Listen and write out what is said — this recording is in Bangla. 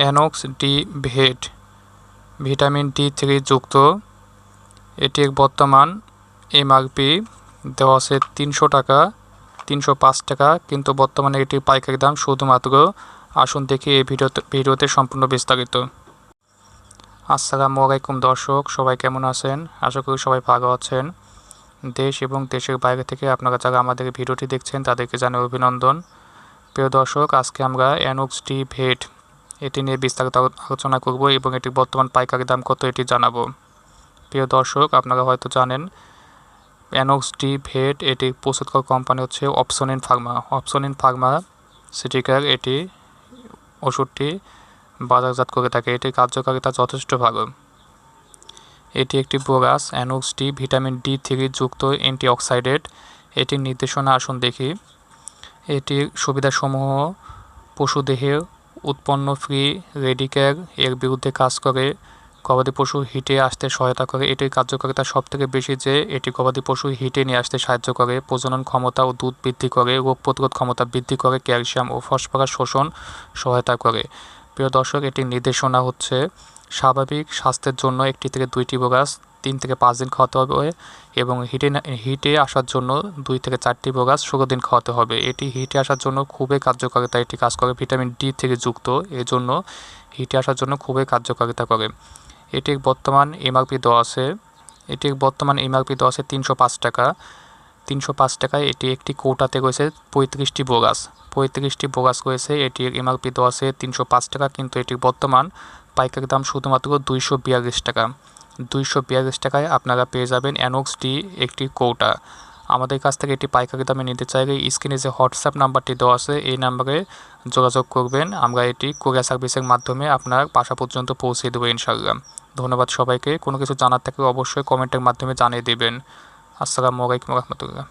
অ্যানক্স ডি ভেট, ভিটামিন ডি থ্রি যুক্ত। এটির বর্তমান এমআরপি, দেওয়া আছে তিনশো টাকা, তিনশো পাঁচ টাকা, কিন্তু বর্তমানে এটির পাইকারি দাম শুধুমাত্র। আসুন দেখি এই ভিডিওতে ভিডিওতে সম্পূর্ণ বিস্তারিত। আসসালামু আলাইকুম দর্শক, সবাই কেমন আছেন? আশা করি সবাই ভালো আছেন। দেশ এবং দেশের বাইরে থেকে আপনারা যারা আমাদের ভিডিওটি দেখছেন, তাদেরকে জানাই অভিনন্দন। প্রিয় দর্শক, আজকে আমরা অ্যানক্স ডি ভেট এটি নিয়ে বিস্তারিত আলোচনা করব এবং এটি বর্তমান পাইকারি দাম কত এটি জানাব। প্রিয় দর্শক, আপনারা হয়তো জানেন অ্যানক্স ডি ভেট এটি প্রস্তুতকার কোম্পানি হচ্ছে option in pharma option in pharma সিটিকার এটি ওষুধটি বাজারজাত করে থাকে। এটির কার্যকারিতা যথেষ্ট ভালো। এটি একটি বোরাস annex D vitamin D three যুক্ত অ্যান্টিঅক্সাইডেট এটির নির্দেশনা আসুন দেখি। এটির সুবিধাসমূহ, পশুদেহে উৎপন্ন ফ্রি রেডিক্যাল এর বিরুদ্ধে কাজ করে। গবাদি পশু হিটে আসতে সহায়তা করে। এটির কার্যকারিতা সবথেকে বেশি যে এটি গবাদি পশু হিটে নিয়ে আসতে সাহায্য করে। প্রজনন ক্ষমতা ও দুধ বৃদ্ধি করে। রোগ প্রতিরোধ ক্ষমতা বৃদ্ধি করে। ক্যালসিয়াম ও ফসফরাস শোষণ সহায়তা করে। প্রিয় দর্শক, এটির নির্দেশনা হচ্ছে, স্বাভাবিক স্বাস্থ্যের জন্য একটি থেকে দুইটি বোগাস তিন থেকে পাঁচ দিন খাওয়াতে হবে এবং হিটে হিটে আসার জন্য দুই থেকে চারটি বোগাস ষোলো দিন খাওয়াতে হবে। এটি হিটে আসার জন্য খুবই কার্যকারিতা, এটি কাজ করে ভিটামিন ডি থেকে যুক্ত, এজন্য হিটে আসার জন্য খুবই কার্যকারিতা করে। এটির বর্তমান এমআরপি দেওয়া আছে। এটির বর্তমান এমআরপি দেওয়া আছে তিনশো পাঁচ টাকা। তিনশো পাঁচ টাকায় এটি একটি কৌটাতে রয়েছে পঁয়ত্রিশটি বোগাস। পঁয়ত্রিশটি বোগাস রয়েছে এটির এমআরপি দেওয়া আছে তিনশো পাঁচ টাকা, কিন্তু এটির বর্তমান পাইকারি দাম শুধুমাত্র দুইশো বিয়াল্লিশ টাকা। দুইশো বিয়াল্লিশ টাকায় আপনারা পেয়ে যাবেন অ্যানোক্স ডি একটি কৌটা। আমাদের কাছ থেকে এটি পাইকারি দামে নিতে চাইলে স্ক্রিনে যে হোয়াটসঅ্যাপ নাম্বারটি দেওয়া আছে, এই নাম্বারে যোগাযোগ করবেন। আমরা এটি কোরিয়া সার্ভিসের মাধ্যমে আপনার বাসা পর্যন্ত পৌঁছে দেবো ইনশাল্লাহ ধন্যবাদ সবাইকে। কোনো কিছু জানার থাকলে অবশ্যই কমেন্টের মাধ্যমে জানিয়ে দেবেন। আসসালামু আলাইকুম রহমতুল্লাহ।